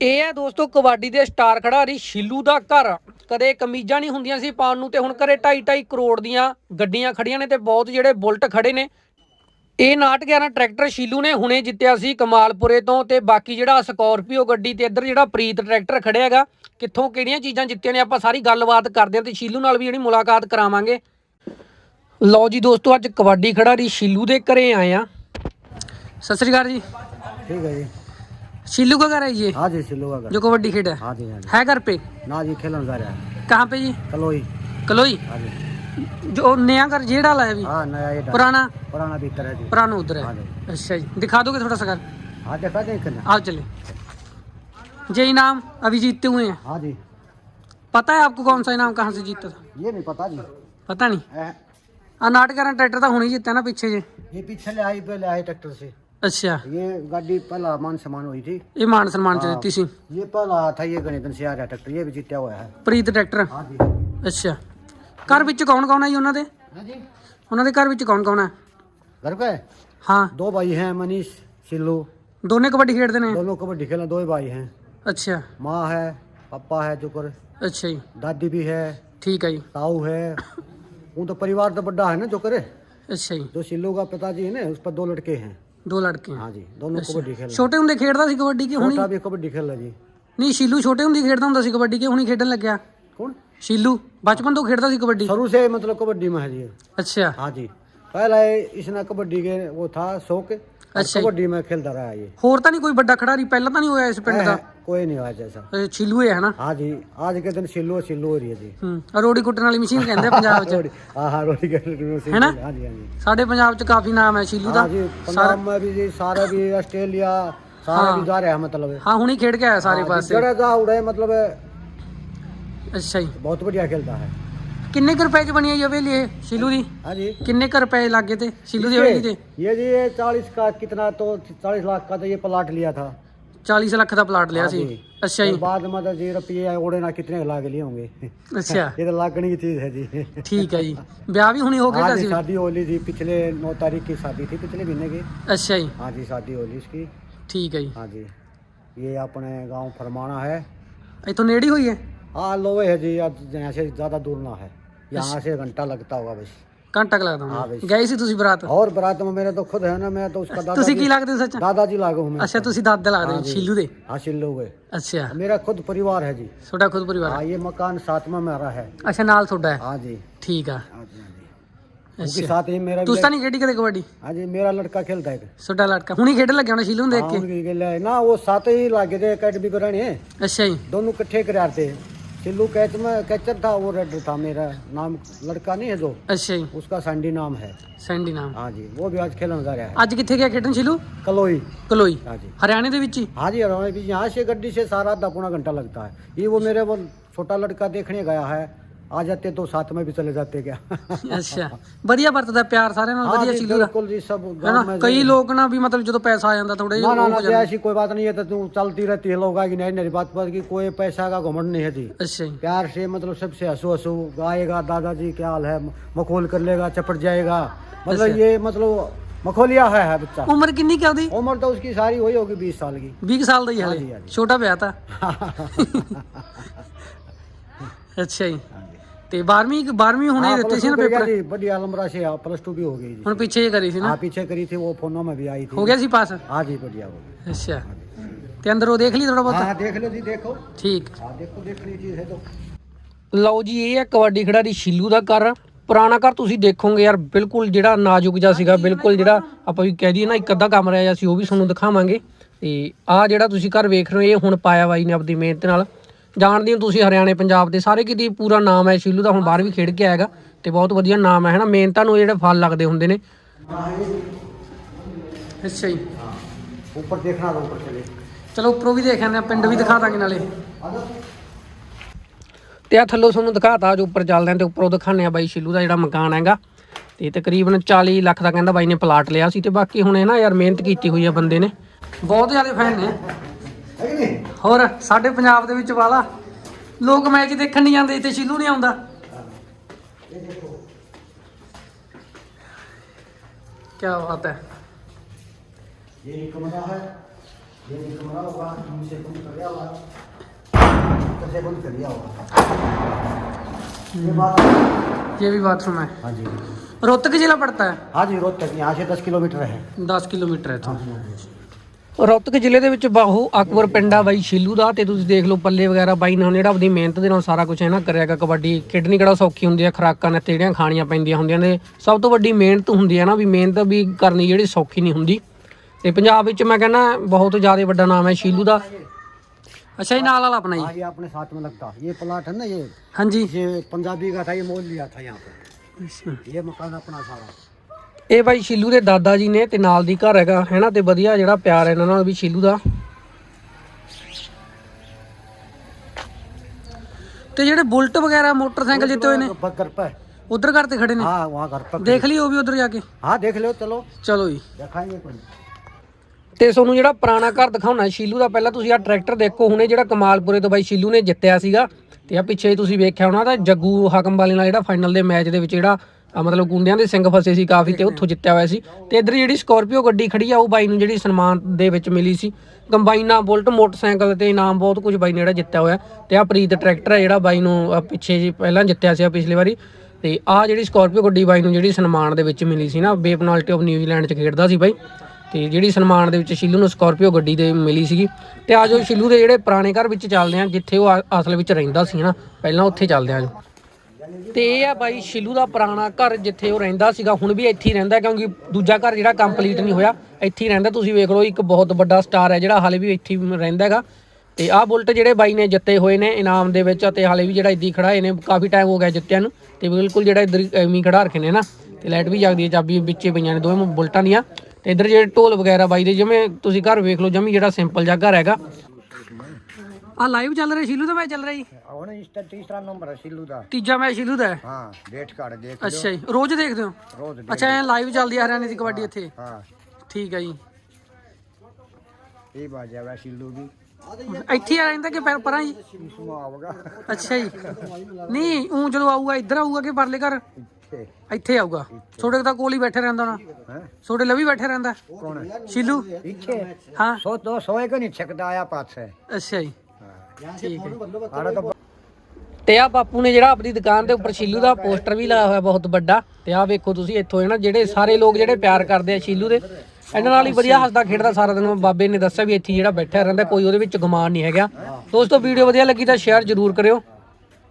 ਇਹ ਹੈ ਦੋਸਤੋ ਕਬੱਡੀ ਦੇ ਸਟਾਰ ਖਿਡਾਰੀ ਸ਼ਿੱਲੂ ਦਾ ਘਰ। ਕਦੇ ਕਮੀਜ਼ਾਂ ਨਹੀਂ ਹੁੰਦੀਆਂ ਸੀ ਪਾਉਣ ਨੂੰ ਤੇ ਹੁਣ ਘਰੇ 2.5 2.5 ਕਰੋੜ ਦੀਆਂ ਗੱਡੀਆਂ ਖੜੀਆਂ ਨੇ ਤੇ ਬਹੁਤ ਜਿਹੜੇ ਬੁਲਟ ਖੜੇ ਨੇ। ਇਹ 911 ਟਰੈਕਟਰ ਸ਼ੀਲੂ ਨੇ ਹੁਣੇ ਜਿੱਤਿਆ ਸੀ ਕਮਾਲਪੁਰੇ ਤੋਂ ਤੇ ਬਾਕੀ ਜਿਹੜਾ ਸਕੋਰਪੀਓ ਗੱਡੀ ਤੇ ਇੱਧਰ ਜਿਹੜਾ ਪ੍ਰੀਤ ਟਰੈਕਟਰ ਖੜਿਆ ਹੈਗਾ ਕਿੱਥੋਂ ਕਿਹੜੀਆਂ ਚੀਜ਼ਾਂ ਜਿੱਤੀਆਂ ਨੇ ਆਪਾਂ ਸਾਰੀ ਗੱਲਬਾਤ ਕਰਦੇ ਹਾਂ ਤੇ ਸ਼ੀਲੂ ਨਾਲ ਵੀ ਜਿਹੜੀ ਮੁਲਾਕਾਤ ਕਰਾਵਾਂਗੇ। ਲਓ ਜੀ ਦੋਸਤੋ ਅੱਜ ਕਬੱਡੀ ਖਿਡਾਰੀ ਸ਼ੀਲੂ ਦੇ ਘਰੇ ਆਏ ਆ। ਸਤਿ ਸ੍ਰੀ ਅਕਾਲ ਜੀ। ਠੀਕ ਹੈ ਜੀ। ਸ਼ੀਲੂ का घर है ये? हाँ जी सिल्लू का घर। जो कबड्डी खेल है? हाँ जी हाँ जी। है घर पे? ना जी खेलन जा रहा है। कहाँ पे जी? कलोई। कलोई? हाँ जी। जो नया घर जेड़ वाला है अभी? हाँ नया ये डाल- पुराना? पुराना भीतर है जी। पुराना उधर हाँ। है जी। अच्छा जी। दिखा दोगे थोड़ा सा घर? हाँ देखा दें करना आओ चले। ये इनाम अभी जीतते हुए हैं। हाँ जी। पता है आपको कौन सा इनाम कहाँ से जीता था? ये नहीं पता जी। पता नहीं। ए, आ नाटक ट्रैक्टर तो हुनी जीता ना पीछे जे। ये पीछे ले आई पहले आई ट्रैक्टर से। अच्छा ये गाड़ी पहला मान सम्मान हुई थी ये मान सम्मान च हाँ। ਦਿੱਤੀ ਸੀ ये पहला था ये गणितन से आ रहा ट्रैक्टर ये भी जीता हुआ है ਪ੍ਰੀਤ ਟਰੈਕਟਰ हाँ जी ਅੱਛਾ ਘਰ ਵਿੱਚ ਕੌਣ ਕੌਣ ਹੈ ਜੀ ਉਹਨਾਂ ਦੇ हाँ जी ਉਹਨਾਂ ਦੇ ਘਰ ਵਿੱਚ ਕੌਣ ਕੌਣ ਹੈ घर पे ਹਾਂ दो भाई हैं मनीष सिल्लू ਦੋਨੇ ਕਬੱਡੀ ਖੇਡਦੇ ਨੇ दोनों कबड्डी खेलने दो ही भाई हैं ਅੱਛਾ माँ है पापा है जोकर ਅੱਛਾ ਜੀ दादी भी है ਠੀਕ ਹੈ ਜੀ ताऊ है वो तो परिवार तो बड़ा है ना जो करे ਅੱਛਾ ਜੀ जो सिल्लू का पिताजी है ना उस पर दो लड़के हैं ਦੋ ਲੜਕੇ हाँ जी दोनों कबड्डी खेल ਛੋਟੇ ਹੁੰਦੇ ਖੇਡਦਾ ਸੀ ਕਬੱਡੀ ਕਿ ਹੁਣੀ छोटा भी कबड्डी खेल रहा जी ਨਹੀਂ ਸ਼ੀਲੂ ਛੋਟੇ ਹੁੰਦੇ ਖੇਡਦਾ ਹੁੰਦਾ ਸੀ ਕਬੱਡੀ ਕਿ ਹੁਣੀ ਖੇਡਣ ਲੱਗਿਆ कौन ਸ਼ੀਲੂ ਬਚਪਨ ਤੋਂ ਖੇਡਦਾ ਸੀ ਕਬੱਡੀ शुरू से मतलब कबड्डी में है जी ਅੱਛਾ हाँ जी पहले इसने कबड्डी के वो था शौक और अच्छा जी। कबड्डी में खेलता रहा ये ਹੋਰ ਤਾਂ ਨਹੀਂ ਕੋਈ ਵੱਡਾ ਖਿਡਾਰੀ ਪਹਿਲਾਂ ਤਾਂ ਨਹੀਂ ਹੋਇਆ ਇਸ ਪਿੰਡ ਦਾ है, कोई नहीं हुआ जैसा ਇਹ ਸ਼ੀਲੂ ਹੈ ਹਨਾ हाँ जी आज के दिन सिल्लू सिल्लू हो रही है जी ਹੂੰ ਰੋੜੀ ਕੁੱਟਣ ਵਾਲੀ ਮਸ਼ੀਨ ਕਹਿੰਦੇ ਆ ਪੰਜਾਬ 'ਚ रोटी- हाँ हाँ रोटी के सिल्लू है ना? हाँ जी हाँ जी ਸਾਡੇ ਪੰਜਾਬ 'ਚ ਕਾਫੀ ਨਾਮ ਹੈ ਸ਼ੀਲੂ ਦਾ हाँ जी पंजाब में भी जी सारे भी ऑस्ट्रेलिया सारे हाँ। भी जा रहे हैं मतलब ਹਾਂ ਹੁਣੀ ਖੇਡ ਕੇ ਆਇਆ ਸਾਰੇ ਪਾਸੇ जरा जा उड़े मतलब ਅੱਛਾ ਜੀ बहुत बढ़िया खेलता है ਕਿੰਨੇ ਕੁ ਰੁਪਏ 'ਚ ਬਣੀ ਹੈ ਇਹ ਹਵੇਲੀ ਇਹ ਸ਼ੀਲੂ ਦੀ हाँ जी ਕਿੰਨੇ ਕੁ ਰੁਪਏ ਲੱਗੇ ਤੇ ਸ਼ੀਲੂ ਦੀ ਹਵੇਲੀ ਤੇ ये जी ये चालीस का कितना तो चालीस लाख का तो ये प्लाट लिया था 40 ਲੱਖ ਦਾ ਪਲਾਟ ਲਿਆ हाँ ਸੀ जी। ਅੱਛਾ और ਜੀ बाद में तो जी रुपये ओढ़े ना कितने लाख लिए होंगे ਅੱਛਾ ये तो लागने की चीज है जी ਠੀਕ ਹੈ ਜੀ ਵਿਆਹ ਵੀ ਹੁਣੀ ਹੋ ਗਿਆ आज ਸੀ ही शादी होली थी पिछले नौ तारीख की शादी थी पिछले महीने की ਅੱਛा जी हाँ जी शादी होली इसकी ਠੀਕ ਹੈ ਜੀ हाँ जी ये अपने गांव फरमाना है ਇੱਥੋਂ ਨੇੜੇ ਹੀ ਹੋਈ ਹੈ हाँ लोहे है जी आज यहाँ से ज़्यादा दूर ना है यहाँ से घंटा लगता होगा बस ਘੰਟਾ ਕੁ ਲੱਗਦਾ ਹਾਂ ਹੋਣਾ ਬਈ। ਗਏ ਸੀ ਤੁਸੀਂ ਬਰਾਤ और बारात में मेरे तो खुद है ना मैं तो उसका दादा ਤੁਸੀਂ ਕੀ ਲੱਗਦੇ ਹੋ ਸੱਚ दादाजी लागू हूँ मैं ਅੱਛਾ ਤੁਸੀਂ ਦਾਦਾ ਲੱਗਦੇ ਹੋ ਹਾਂ ਜੀ। ਸ਼ੀਲੂ ਦੇ हाँ सिल्लू हुए ਅੱਛਾ मेरा खुद परिवार है जी ਤੁਹਾਡਾ ਖੁਦ ਪਰਿਵਾਰ हाँ ये मकान साथ में मेरा है ਅੱਛਾ ਨਾਲ ਤੁਹਾਡਾ ਹੈ हाँ जी ਠੀਕ ਆ हाँ जी हाँ जी उसके ਅੱਛਾ साथ ही मेरा भी ਤੁਸੀਂ ਤਾਂ ਨਹੀਂ ਖੇਡੀ ਕਦੇ ਕਬੱਡੀ हाँ जी मेरा लड़का खेलता है ਤੁਹਾਡਾ ਲੜਕਾ ਹੁਣੀ ਖੇਡਣ ਲੱਗਿਆ ਹੋਣਾ ਸ਼ੀਲੂ ਨੂੰ ਦੇਖ हाँ, ਕੇ उनकी गल है। ना वो साथ ही लागे थे अकेडमी पर रहने ਅੱਛਾ ਜੀ दोनों इकट्ठे करार थे सिल्लू कैच में कैचर था वो रेडर था मेरा नाम लड़का नहीं है जो ਅੱਛਾ ਜੀ उसका सैंडी नाम है ਸੈਂਡੀ ਨਾਮ हाँ जी वो भी आज खेलने जा रहा है ਅੱਜ ਕਿੱਥੇ ਗਿਆ ਖੇਡਣ ਸ਼ੀਲੂ कलोई ਕਲੋਈ हाँ जी ਹਰਿਆਣੇ ਦੇ ਵਿੱਚ ਹੀ हाँ जी हमारे भी यहाँ से गड्डी से सारा आधा पौना घंटा लगता है ये वो मेरे वो छोटा लड़का देखने गया है आ जाते तो साथ में भी चले जाते क्या ਅੱਛਾ ਵਧੀਆ ਵਰਤਦਾ ਪਿਆਰ ਸਾਰਿਆਂ ਨਾਲ हाँ ਵਧੀਆ जी ਸ਼ੀਲੂ ਦਾ बिल्कुल जी सब ਹੈਨਾ गाँव में ਕਈ ਲੋਕ ਨਾ ਵੀ ਮਤਲਬ ਜਦੋਂ ਪੈਸਾ ਆ ਜਾਂਦਾ ਥੋੜੇ ना ना ना ਜਿਹਾ जी, ऐसी कोई बात नहीं है तो तू चलती रहती है लोग आगे नहीं मेरी बात पर कि कोई पैसा का घमंड नहीं है जी ਅੱਛਾ जी प्यार से मतलब सबसे हंसू हंसू गाएगा दादाजी क्या हाल है मखोल कर लेगा चपट जाएगा मतलब ये मतलब मखोलिया है, है बच्चा ਉਮਰ ਕਿੰਨੀ ਕਿ ਉਹਦੀ उम्र तो उसकी सारी वही होगी बीस साल की 20 ਸਾਲ ਦਾ ਹੀ ਹਾਂਜੀ, ਹਲੇ ਹਾਂਜੀ। ਛੋਟਾ ਵਿਆਹ ਤਾਂ ਅੱਛਾ ਜੀ ਤੇ 12ਵੀਂ 12ਵੀਂ ਹੁਣੇ हाँ, ਦਿੱਤੇ प्लस ਸੀ टू ਨਾ कर गया ਪੇਪਰ जी बड़ी आलमरा से प्लस टू भी हो गई जी ਹੁਣ ਪਿੱਛੇ ਹੀ ਕਰੀ ਸੀ ਨਾ हाँ पीछे करी थी वो फोनों में भी आई थी ਹੋ ਗਿਆ ਸੀ ਪਾਸ हाँ जी बढ़िया हो गई ਅੱਛਾ ਤੇ ਅੰਦਰ ਉਹ ਦੇਖ ਲਈ ਥੋੜਾ ਬਹੁਤ हाँ देख लो जी देखो ਠੀਕ हाँ देखो देखने की चीज है तो ਲਓ ਜੀ ਇਹ ਹੈ ਕਬੱਡੀ ਖਿਡਾਰੀ ਸ਼ੀਲੂ ਦਾ ਘਰ ਪੁਰਾਣਾ ਘਰ ਤੁਸੀਂ ਦੇਖੋਗੇ ਯਾਰ ਬਿਲਕੁਲ ਜਿਹੜਾ ਨਾਜ਼ੁਕ ਜਿਹਾ ਸੀਗਾ ਬਿਲਕੁਲ ਜਿਹੜਾ ਆਪਾਂ ਵੀ ਕਹਿ ਦਈਏ ਨਾ ਇੱਕ ਅੱਧਾ ਕਮਰਾ ਜਿਹਾ ਸੀ ਉਹ ਵੀ ਤੁਹਾਨੂੰ ਦਿਖਾਵਾਂਗੇ ਤੇ ਆਹ ਜਿਹੜਾ ਤੁਸੀਂ ਘਰ ਵੇਖ ਰਹੇ ਹੋ ਇਹ ਹੁਣ ਪਾਇਆ ਬਾਈ ਨੇ ਆਪਣੀ ਮਿਹਨਤ ਨਾਲ ਜਾਣਦੇ ਹੋ ਤੁਸੀਂ ਹਰਿਆਣੇ ਪੰਜਾਬ ਦੇ ਸਾਰੇ ਕਿਤੇ ਪੂਰਾ ਨਾਮ ਹੈ ਸ਼ੀਲੂ ਦਾ ਹੁਣ ਬਾਹਰ ਵੀ ਖੇਡ ਕੇ ਆਏਗਾ ਤੇ ਬਹੁਤ ਵਧੀਆ ਨਾਮ ਹੈ ਹਨਾ ਮਿਹਨਤਾਂ ਨੂੰ ਜਿਹੜੇ ਫਲ ਲੱਗਦੇ ਹੁੰਦੇ ਨੇ। ਅੱਛਾ ਜੀ। ਉੱਪਰ ਦੇਖਣਾ ਉੱਪਰ ਚਲੇ। ਚਲੋ ਉੱਪਰੋਂ ਵੀ ਦੇਖ ਆਂਦੇ ਆ ਪਿੰਡ ਵੀ ਦਿਖਾ ਦਾਂਗੇ ਨਾਲੇ। ਤੇ ਆ ਥੱਲੋਂ ਤੁਹਾਨੂੰ ਦਿਖਾਤਾ ਜੋ ਉੱਪਰ ਚੱਲਦੇ ਆ ਤੇ ਉੱਪਰੋਂ ਦਿਖਾਣੇ ਆ ਬਾਈ ਸ਼ੀਲੂ ਦਾ ਜਿਹੜਾ ਮਕਾਨ ਹੈਗਾ। ਤੇ ਤਕਰੀਬਨ 40 ਲੱਖ ਦਾ ਕਹਿੰਦਾ ਬਾਈ ਨੇ ਪਲਾਟ ਲਿਆ ਸੀ ਤੇ ਬਾਕੀ ਹੁਣ ਇਹ ਨਾ ਯਾਰ ਮਿਹਨਤ ਕੀਤੀ ਹੋਈ ਆ ਬੰਦੇ ਨੇ। ਬਹੁਤ ਜ਼ਿਆਦਾ ਫੈਨ ਨੇ। ਹੈ ਕਿ ਨਹੀਂ? ਹੋਰ ਸਾਡੇ ਪੰਜਾਬ ਦੇ ਵਿੱਚ ਵਾਲਾ ਲੋਕ ਮੈਚ ਦੇਖਣ ਨਹੀਂ ਜਾਂਦੇ ਇੱਥੇ ਸ਼ਿਲੂ ਨਹੀਂ ਆਉਂਦਾ ਕੀ ਬਾਤ ਹੈ ये एक कमरा है ये भी कमरा होगा इनसे बंद कर दिया होगा कैसे बंद कर दिया होगा ये बात ये भी बाथरूम है हाँ जी रोहतक जिला पड़ता है हाँ जी रोहतक यहाँ से दस किलोमीटर है 10 ਕਿਲੋਮੀਟਰ ਹੈ ਇੱਥੋਂ ਰੌਤਕ ਜ਼ਿਲ੍ਹੇ ਦੇ ਵਿੱਚ ਬਾਹੂ ਅਕਬਰ ਪਿੰਡਾ ਬਾਈ ਸ਼ੀਲੂ ਦਾ ਤੇ ਤੁਸੀਂ ਦੇਖ ਲਓ ਪੱਲੇ ਵਗੈਰਾ ਬਾਈ ਨੇ ਹੁਣ ਜਿਹੜਾ ਆਪਣੀ ਮਿਹਨਤ ਦੇ ਨਾਲ ਸਾਰਾ ਕੁਝ ਹੈ ਨਾ ਕਰਿਆਗਾ ਕਬੱਡੀ ਖੇਡਣੀ ਕਿਹੜਾ ਸੌਖੀ ਹੁੰਦੀ ਹੈ ਖਰਾਕਾਂ ਨੇ ਤੇ ਜਿਹੜੀਆਂ ਖਾਣੀਆਂ ਪੈਂਦੀਆਂ ਹੁੰਦੀਆਂ ਨੇ ਸਭ ਤੋਂ ਵੱਡੀ ਮਿਹਨਤ ਹੁੰਦੀ ਹੈ ਨਾ ਵੀ ਮਿਹਨਤ ਵੀ ਕਰਨੀ ਜਿਹੜੀ ਸੌਖੀ ਨਹੀਂ ਹੁੰਦੀ ਤੇ ਪੰਜਾਬ ਵਿੱਚ ਮੈਂ ਕਹਿੰਦਾ ਬਹੁਤ ਜ਼ਿਆਦਾ ਵੱਡਾ ਨਾਮ ਹੈ ਸ਼ੀਲੂ ਦਾ ਅੱਛਾ ਇਹ ਨਾਲ ਵਾਲਾ ਆਪਣਾ हाँ ਜੀ ये अपने साथ में लगता ये प्लाट है ना ये ਹਾਂਜੀ ये पंजाबी का था ये मोल लिया था यहाँ पे ये मकान अपना सारा ਇਹ ਬਾਈ ਸ਼ੀਲੂ ਦੇ ਦਾਦਾ ਜੀ ਨੇ ਤੇ ਨਾਲ ਦੀ ਘਰ ਹੈਗਾ ਹੈਨਾ ਤੇ ਵਧੀਆ ਜਿਹੜਾ ਪਿਆਰ ਇਹਨਾਂ ਨਾਲ ਵੀ ਸ਼ੀਲੂ ਦਾ। ਤੇ ਜਿਹੜੇ ਬੁਲਟ ਵਗੈਰਾ ਮੋਟਰਸਾਈਕਲ ਜਿੱਤੇ ਹੋਏ ਨੇ ਉਧਰ ਘਰ ਤੇ ਖੜੇ ਨੇ? ਹਾਂ ਵਾਂ ਘਰ ਪੱਕ। ਦੇਖ ਲਈ ਉਹ ਵੀ ਉਧਰ ਜਾ ਕੇ। ਹਾਂ ਦੇਖ ਲਿਓ ਚਲੋ। ਚਲੋ ਜੀ। ਦਿਖਾਈਏ ਕੋਈ। ਤੇ ਤੁਹਾਨੂੰ ਜਿਹੜਾ ਪੁਰਾਣਾ ਘਰ ਦਿਖਾਉਣਾ ਸ਼ੀਲੂ ਦਾ ਪਹਿਲਾਂ ਤੁਸੀਂ ਆ ਟਰੈਕਟਰ ਦੇਖੋ ਹੁਣੇ ਜਿਹੜਾ ਕਮਾਲਪੁਰੇ ਤੋਂ ਬਾਈ ਸ਼ੀਲੂ ਨੇ ਜਿੱਤਿਆ ਸੀਗਾ। ਤੇ ਆ ਪਿੱਛੇ ਤੁਸੀਂ ਵੇਖਿਆ ਹੋਣਾ ਤਾਂ ਜੱਗੂ ਹਕਮ ਵਾਲੇ ਨਾਲ ਜਿਹੜਾ ਫਾਈਨਲ ਦੇ ਮੈਚ ਦੇ ਵਿੱਚ ਜਿਹੜਾ ਆ ਮਤਲਬ ਗੁੰਡਿਆਂ ਦੇ ਸਿੰਘ ਫਸੇ ਸੀ ਕਾਫੀ ਤੇ ਉੱਥੋਂ ਜਿੱਤਿਆ ਹੋਇਆ ਸੀ। ਤੇ ਇੱਧਰ ਜਿਹੜੀ ਸਕਾਰਪੀਓ ਗੱਡੀ ਖੜੀ ਆ, ਉਹ ਬਾਈ ਨੂੰ ਜਿਹੜੀ ਸਨਮਾਨ ਦੇ ਵਿੱਚ ਮਿਲੀ ਸੀ। ਕੰਬਾਈਨਾਂ ਬੁਲਟ, ਮੋਟਰਸਾਈਕਲ ਤੇ ਇਨਾਮ ਬਹੁਤ ਕੁਝ ਬਾਈ ਨੇ ਜਿਹੜਾ ਜਿੱਤਿਆ ਹੋਇਆ। ਤੇ ਆ ਪ੍ਰੀਤ ਟਰੈਕਟਰ ਹੈ ਜਿਹੜਾ ਬਾਈ ਨੂੰ ਪਿੱਛੇ ਜੀ ਪਹਿਲਾਂ ਜਿੱਤਿਆ ਸੀ ਪਿਛਲੀ ਵਾਰੀ। ਤੇ ਆ ਜਿਹੜੀ ਸਕਾਰਪੀਓ ਗੱਡੀ ਬਾਈ ਨੂੰ ਜਿਹੜੀ ਸਨਮਾਨ ਦੇ ਵਿੱਚ ਮਿਲੀ ਸੀ ਨਾ ਬੇ ਆਫ ਨਿਊਜ਼ੀਲੈਂਡ 'ਚ ਖੇਡਦਾ ਸੀ ਬਾਈ। ਤੇ ਜਿਹੜੀ ਸਨਮਾਨ ਦੇ ਵਿੱਚ ਸ਼ਿਲੂ ਨੂੰ ਸਕਾਰਪੀਓ ਗੱਡੀ ਦੇ ਮਿਲੀ ਸੀਗੀ। ਤੇ ਆਜੋ ਸ਼ਿਲੂ ਦੇ ਜਿਹੜੇ ਪੁਰਾਣੇ ਘਰ ਵਿੱਚ ਚੱਲਦੇ ਆ, ਜਿੱਥੇ ਉਹ ਅਸਲ ਵਿੱਚ ਰਹਿੰਦਾ ਸੀ ਨਾ, ਪਹਿਲਾਂ ਉੱਥੇ ਚੱਲਦੇ ਆ ਤੇ ਇਹ ਆ ਬਾਈ ਸ਼ਿਲੂ ਦਾ ਪੁਰਾਣਾ ਘਰ ਜਿੱਥੇ ਉਹ ਰਹਿੰਦਾ ਸੀਗਾ। ਹੁਣ ਵੀ ਇੱਥੇ ਹੀ ਰਹਿੰਦਾ ਕਿਉਂਕਿ ਦੂਜਾ ਘਰ ਜਿਹੜਾ ਕੰਪਲੀਟ ਨਹੀਂ ਹੋਇਆ। ਇੱਥੇ ਹੀ ਰਹਿੰਦਾ। ਤੁਸੀਂ ਵੇਖ ਲਓ, ਇੱਕ ਬਹੁਤ ਵੱਡਾ ਸਟਾਰ ਹੈ ਜਿਹੜਾ ਹਾਲੇ ਵੀ ਇੱਥੇ ਹੀ ਰਹਿੰਦਾ ਹੈਗਾ। ਤੇ ਆਹ ਬੁਲਟ ਜਿਹੜੇ ਬਾਈ ਨੇ ਜਿੱਤੇ ਹੋਏ ਨੇ ਇਨਾਮ ਦੇ ਵਿੱਚ ਤੇ ਹਾਲੇ ਵੀ ਜਿਹੜਾ ਇੱਦੀ ਖੜਾ ਇਹਨੇ ਕਾਫੀ ਟਾਈਮ ਹੋ ਗਿਆ ਜਿੱਤਿਆਂ ਨੂੰ। ਤੇ ਬਿਲਕੁਲ ਜਿਹੜਾ ਇੱਧਰ ਐਵੇਂ ਹੀ ਖੜਾ ਰੱਖੇ ਨੇ ਨਾ, ਤੇ ਲਾਈਟ ਵੀ ਜਗਦੀ ਹੈ, ਚਾਬੀ ਵਿੱਚੇ ਪਈਆਂ ਨੇ ਦੋਵੇਂ ਬੁਲਟਾਂ ਦੀਆਂ। ਤੇ ਇੱਧਰ ਜਿਹੜੇ ਢੋਲ ਵਗੈਰਾ ਬਾਈ ਦੇ, ਜਿਵੇਂ ਤੁਸੀਂ ਘਰ ਵੇਖ ਲਓ, ਜਮੀ ਜਿਹੜਾ ਸਿੰਪਲ ਜਿਹਾ ਘਰ ਹੈਗਾ। ਆ ਲਾਈਵ ਚੱਲ ਰਿਹਾ ਸ਼ੀਲੂ ਦਾ ਮੈਚ ਚੱਲ ਰਿਹਾ ਹੁਣ ਇਸ ਦਾ ਤੀਸਰਾ ਨੰਬਰ ਹੈ ਸ਼ੀਲੂ ਦਾ। ਤੀਜਾ ਮੈਚ ਸ਼ੀਲੂ ਦਾ ਹਾਂ। ਡੇਟ ਕਾਰਡ ਦੇਖ ਲਓ। ਅੱਛਾ ਜੀ ਰੋਜ਼ ਦੇਖਦੇ ਹੋ? ਰੋਜ਼ ਅੱਛਾ ਐ ਲਾਈਵ ਚੱਲਦੀ ਆ ਹਰਿਆਣੇ ਦੀ ਕਬੱਡੀ ਇੱਥੇ। ਹਾਂ ਠੀਕ ਹੈ ਜੀ। ਇਹ ਬਾਜਾ ਵਾ ਸ਼ੀਲੂ ਦੀ ਇੱਥੇ ਆ ਰਹਿੰਦਾ ਕਿ ਪਰਾਂ ਜੀ? ਆਵਗਾ ਅੱਛਾ ਜੀ। ਨਹੀਂ ਉਹ ਜਦੋਂ ਆਊਗਾ ਇੱਧਰ ਆਊਗਾ ਕਿ ਪਰਲੇ ਘਰ? ਇੱਥੇ। ਆਊਗਾ। ਛੋਟੇ ਦਾ ਕੋਲ ਹੀ ਬੈਠੇ ਰਹਿੰਦਾ ਨਾ ਛੋਟੇ ਲਵੀ ਬੈਠੇ ਰਹਿੰਦਾ। ਕੌਣ ਸ਼ੀਲੂ? ਇੱਥੇ। ਹਾਂ। 100 200 ਕੋ ਨਹੀਂ ਛਕਦਾ ਆ ਪਾਸੇ। ਅੱਛਾ ਜੀ। ਤੇ ਆ ਬਾਪੂ ਨੇ ਜਿਹੜਾ ਆਪਣੀ ਦੁਕਾਨ ਦੇ ਉੱਪਰ ਸ਼ੀਲੂ ਦਾ ਪੋਸਟਰ ਵੀ ਲਾਇਆ ਹੋਇਆ ਬਹੁਤ ਵੱਡਾ। ਤੇ ਆ ਵੇਖੋ ਤੁਸੀਂ ਇੱਥੋਂ ਹੈ ਜਿਹੜੇ ਸਾਰੇ ਲੋਕ ਜਿਹੜੇ ਪਿਆਰ ਕਰਦੇ ਆ ਸ਼ੀਲੂ ਦੇ ਇਹਨਾਂ ਨਾਲ ਹੀ ਵਧੀਆ ਹੱਸਦਾ ਖੇਡਦਾ ਸਾਰਾ ਦਿਨ। ਬਾਬੇ ਨੇ ਦੱਸਿਆ ਵੀ ਇੱਥੇ ਜਿਹੜਾ ਬੈਠਾ ਰਹਿੰਦਾ ਕੋਈ ਉਹਦੇ ਵਿੱਚ ਗੁਮਾਨ ਨਹੀਂ ਹੈਗਾ। ਦੋਸਤੋ ਵੀਡੀਓ ਵਧੀਆ ਲੱਗੀ ਤਾਂ ਸ਼ੇਅਰ ਜ਼ਰੂਰ ਕਰਿਓ।